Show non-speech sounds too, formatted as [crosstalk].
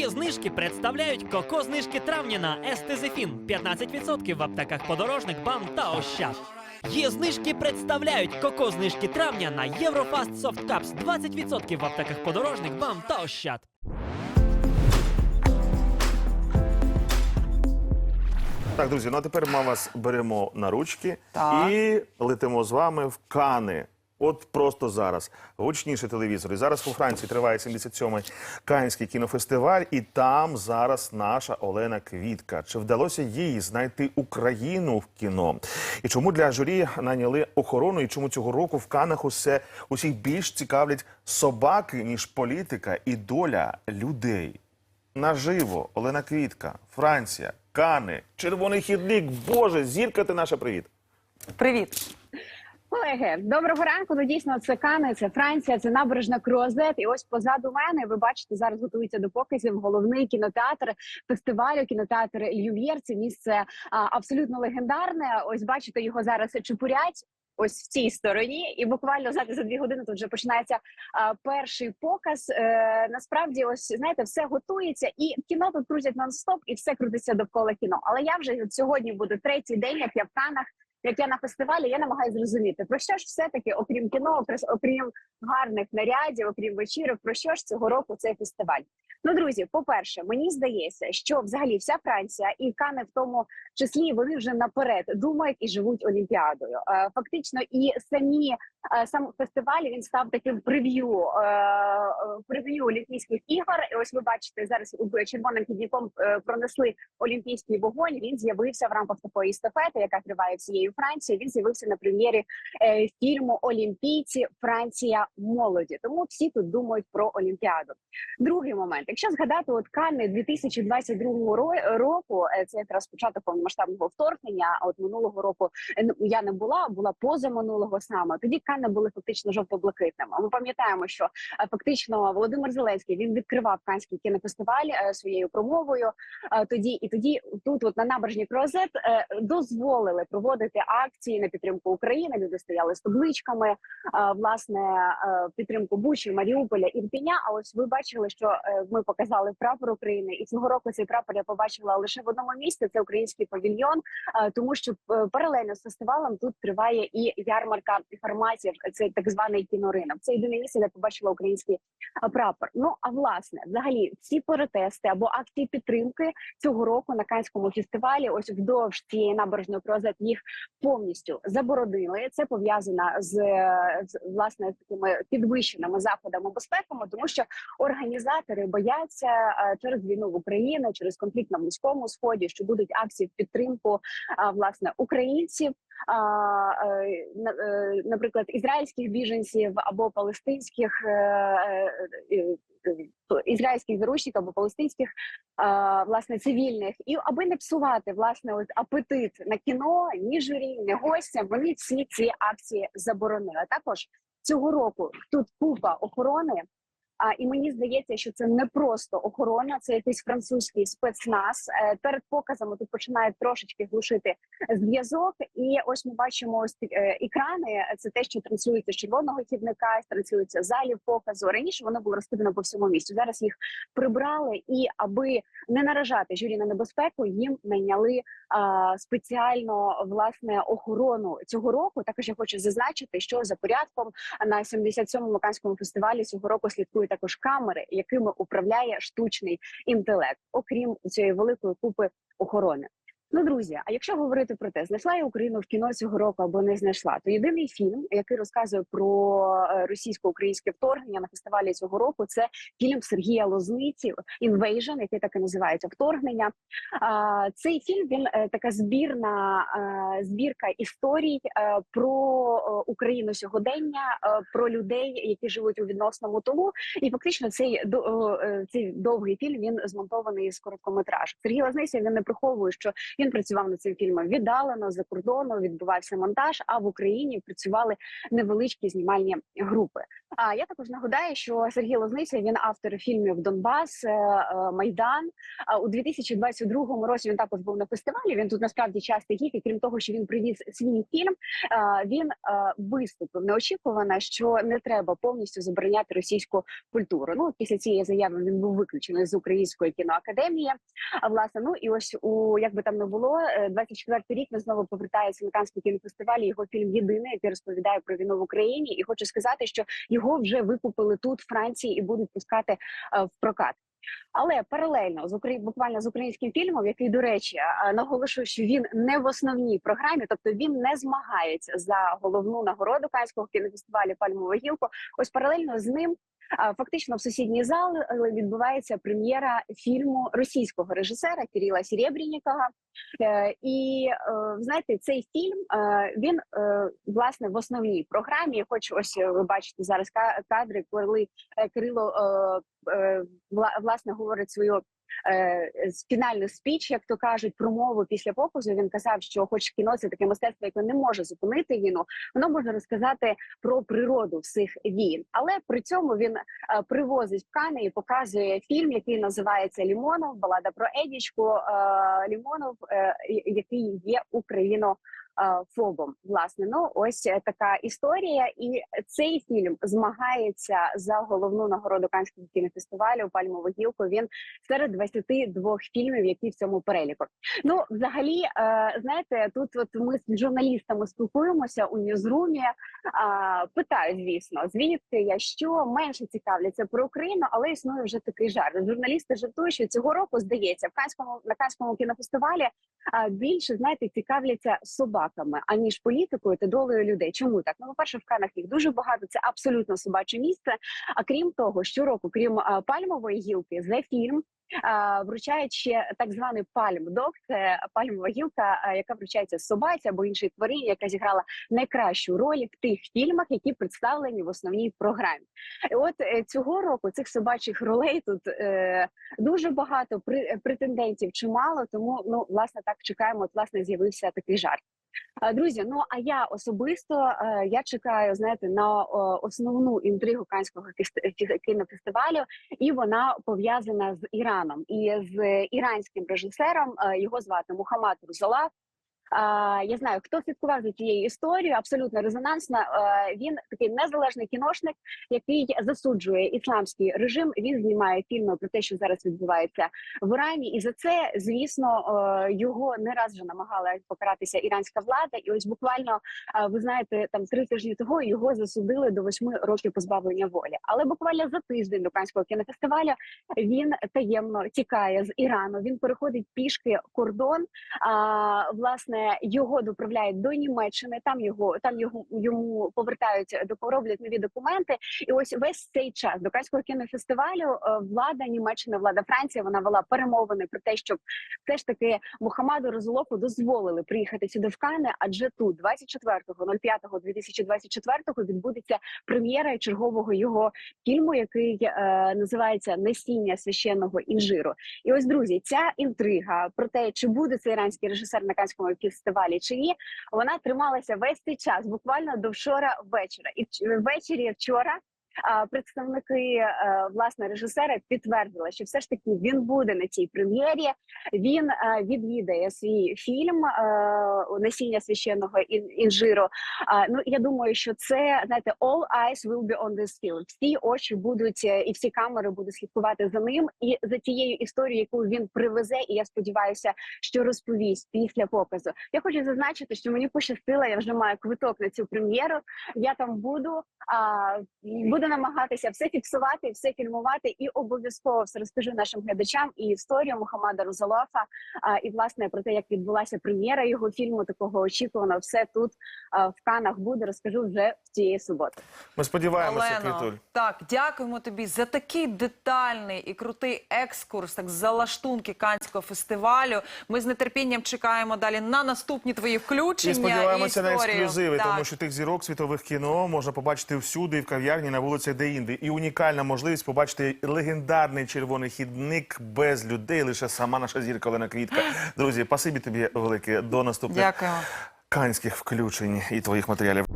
Є знижки представляють коко знижки травня на Естезефін 15% в аптеках подорожник, бам та ощад. Є знижки представляють коко знижки травня на Єврофаст Soft Cups 20% в аптеках подорожник, бам та ощад. Так, друзі, ну а тепер ми вас беремо на ручки Так. і летимо з вами в Кани. От просто зараз. Гучніше телевізор. І зараз у Франції триває 77-й Канський кінофестиваль, і там зараз наша Олена Квітка. Чи вдалося їй знайти Україну в кіно? І чому для журі наняли охорону? І чому цього року в Канах усе усіх більш цікавлять собаки, ніж політика і доля людей? Наживо, Олена Квітка, Франція, Кани, червоний хідник. Боже, зірка ти наша привіт. Привіт. Колеги, доброго ранку. Ну дійсно це Кани, це Франція, це набережна Круазет. І ось позаду мене ви бачите, зараз готується до показів головний кінотеатр фестивалю. Кінотеатр Люм'єр. Це місце а, абсолютно легендарне. Ось бачите, його зараз чепурять. Ось в цій стороні, і буквально за, за дві години тут вже починається а, перший показ. Е, насправді, ось знаєте, все готується, і кіно тут крутять нон-стоп, і все крутиться довкола кіно. Але я вже сьогодні буде третій день, як я в Канах, як я на фестивалі, я намагаюся зрозуміти, про що ж все-таки, окрім кіно, окрім гарних нарядів, окрім вечірок, про що ж цього року цей фестиваль? Ну, друзі, по-перше, мені здається, що взагалі вся Франція і Кани в тому числі вони вже наперед думають і живуть Олімпіадою. Е, Фактично, і самі е, сам фестиваль він став таким прев'ю е, прев'ю Олімпійських ігор. І ось ви бачите зараз червоним підніком пронесли олімпійський вогонь. Він з'явився в рамках такої естафети, яка триває всією Францією. Він з'явився на прем'єрі фільму Олімпійці Франція молоді. Тому всі тут думають про Олімпіаду. Другий момент, якщо згадати от Канни 2022 ро- року, е, це якраз початок повномасштабного вторгнення. А от минулого року е, ну, я не була, була поза минулого саме. Тоді Канни були фактично жовто-блакитними. Ми пам'ятаємо, що е, фактично Володимир Зеленський він відкривав канський кінофестиваль своєю промовою. Тоді і тоді тут, от на набережні Крозет, дозволили проводити акції на підтримку України. Люди стояли з табличками, власне підтримку Бучі, Маріуполя Ірпіня. А ось ви бачили, що е, ми показали прапор України, і цього року цей прапор я побачила лише в одному місці. Це український павільйон, е, тому що е, паралельно з фестивалем тут триває і ярмарка форматів. Це так званий кіноринок. Це єдине місце, де побачила український е, прапор. Ну а власне, взагалі, ці протести або акції підтримки цього року на канському фестивалі, ось вдовж цієї набережної Крозет їх повністю заборонили. Це пов'язано з, з власне такими підвищеними заходами безпеками, тому що організатори бояться е, через війну в Україні, через конфлікт на близькому сході, що будуть акції в підтримку власне українців. Е, на- е, наприклад, ізраїльських біженців або палестинських е, е, е, е, ізраїльських заручників або палестинських власне цивільних, і аби не псувати власне от апетит на кіно, ні журі, ні гостям, вони всі ці акції заборонили. Також цього року тут купа охорони. А і мені здається, що це не просто охорона, це якийсь французький спецназ. Е, Перед показами тут починають трошечки глушити зв'язок. І ось ми бачимо ось е, екрани. Це те, що транслюється з червоного хідника, транслюється залів показу. Раніше воно було розкидано по всьому місту. Зараз їх прибрали, і аби не наражати журі на небезпеку, їм найняли а, спеціально власне охорону цього року. Також я хочу зазначити, що за порядком на 77-му Канському фестивалі цього року слідкують також камери, якими управляє штучний інтелект, окрім цієї великої купи охорони. Ну, друзі, а якщо говорити про те, знайшла я Україну в кіно цього року або не знайшла, то єдиний фільм, який розказує про е, російсько-українське вторгнення на фестивалі цього року, це фільм Сергія Лозниці «Invasion», який так і називається вторгнення. Цей фільм він е, така збірна е, збірка історій про Україну сьогодення, про людей, які живуть у відносному тилу. І фактично цей цей довгий фільм він змонтований з короткометражу. Сергій Лазниця він не приховує, що Він працював над цим фільмом віддалено за кордону. Відбувався монтаж. А в Україні працювали невеличкі знімальні групи. А я також нагадаю, що Сергій Лозниця він автор фільмів Донбас, е, е, Майдан. А у 2022 році він також був на фестивалі. Він тут насправді частий гість, і крім того, що він привіз свій фільм. е, Він виступив неочікувано, що не треба повністю забороняти російську культуру. Ну після цієї заяви він був виключений з української кіноакадемії. А власне, ну і ось у як би там не було, е, 24-й рік він знову повертається на Каннський кінофестиваль. Його фільм єдиний, який розповідає про війну в Україні. І хочу сказати, що його вже викупили тут, в Франції, і будуть пускати е, в прокат. Але паралельно з Украї... буквально з українським фільмом, який, до речі, е, наголошую, що він не в основній програмі, тобто він не змагається за головну нагороду Канського кінофестивалю Пальмова гілку. Ось паралельно з ним. Фактично в сусідній зал е, відбувається прем'єра фільму російського режисера Кирила Серебрінікова. Е, І е, знаєте, цей фільм він власне в основній програмі. Хоч ось ви бачите зараз кадри, коли Кирило вла- власне говорить свою. Е, Фінальну спіч, як то кажуть, промову після показу він казав, що, хоч кіно це таке мистецтво, яке не може зупинити війну, воно може розказати про природу всіх війн. Але при цьому він е, привозить Кани і показує фільм, який називається Лімонов, балада про Едічку. Е, Лімонов, який є Україно. Фобом, власне, ну ось така історія, і цей фільм змагається за головну нагороду Канського кінофестивалю Пальмову гілку. Він серед 22 фільмів, які в цьому переліку. Ну, взагалі, е, знаєте, тут от ми з журналістами спілкуємося у ньюзрумі. А, питаю, звісно, звідки я що менше цікавляться про Україну, але існує вже такий жарт. Журналісти жартують, що цього року здається в канському на канському кінофестивалі а, більше знаєте цікавляться собаками аніж політикою та долею людей. Чому так? Ну, по перше, в канах їх дуже багато. Це абсолютно собаче місце. А крім того, щороку, крім пальмової гілки, за фільм. Ще так званий пальм-дог, це пальмова гілка, яка вручається собаці або іншій тварині, яка зіграла найкращу роль в тих фільмах, які представлені в основній програмі. От е, цього року цих собачих ролей тут е, дуже багато претендентів чимало. Тому ну власне так чекаємо. От власне з'явився такий жарт. А, Друзі, ну а я особисто е, я чекаю, знаєте, на основну інтригу канського кінофестивалю, і вона пов'язана з Іраном і з іранським режисером. е, Його звати Мухаммад Рузалав. Я знаю, хто слідкував за цією історією, абсолютно резонансна. Е, він такий незалежний кіношник, який засуджує ісламський режим. Він знімає фільми про те, що зараз відбувається в Ірані, і за це, звісно, е, його не раз вже намагала покаратися іранська влада. І ось буквально е, ви знаєте, там три тижні того його засудили до восьми років позбавлення волі. Але буквально за тиждень до канського кінофестивалю він таємно тікає з Ірану. Він переходить пішки кордон. А власне його доправляють до Німеччини. Там його там його йому повертають до роблять нові документи. І ось весь цей час до Канського кінофестивалю е, влада Німеччини, влада Франції, вона вела перемовини про те, щоб все ж таки Мухаммаду Розулофу дозволили приїхати сюди в Кани, адже тут 24.05.2024 відбудеться прем'єра чергового його фільму, який е, називається Насіння священного інжиру. І ось друзі, ця інтрига про те, чи буде цей іранський режисер на Канському фестивалі чи ні, вона трималася весь цей час, буквально до вчора вечора. І ввечері вчора. Представники е, власне режисера підтвердили, що все ж таки він буде на цій прем'єрі. Він е, відвідає свій фільм е, Насіння священного інжиру. Ну я думаю, що це знаєте, all eyes will be on this film. Всі очі будуть і всі камери будуть слідкувати за ним і за тією історією, яку він привезе. І я сподіваюся, що розповість після показу. Я хочу зазначити, що мені пощастило. Я вже маю квиток на цю прем'єру. Я там буду. А буду намагатися все фіксувати, все фільмувати, і обов'язково все розкажу нашим глядачам і історію Мухаммада Рузалофа. А, і власне про те, як відбулася прем'єра його фільму, такого очікувано. Все тут в Канах буде. Розкажу вже в цієї суботи. Ми сподіваємося, Олено, Квітуль. так, дякуємо тобі за такий детальний і крутий екскурс, так за лаштунки Канського фестивалю. Ми з нетерпінням чекаємо далі на наступні твої включення. І сподіваємося на ексклюзиви, Так. тому що тих зірок світових кіно можна побачити всюди, і в кав'ярні на вулиці. Вулицях де-інде. І унікальна можливість побачити легендарний червоний хідник без людей, лише сама наша зірка Олена Квітка. [gasps] Друзі, пасибі тобі велике. До наступних Дякую. канських включень і твоїх матеріалів.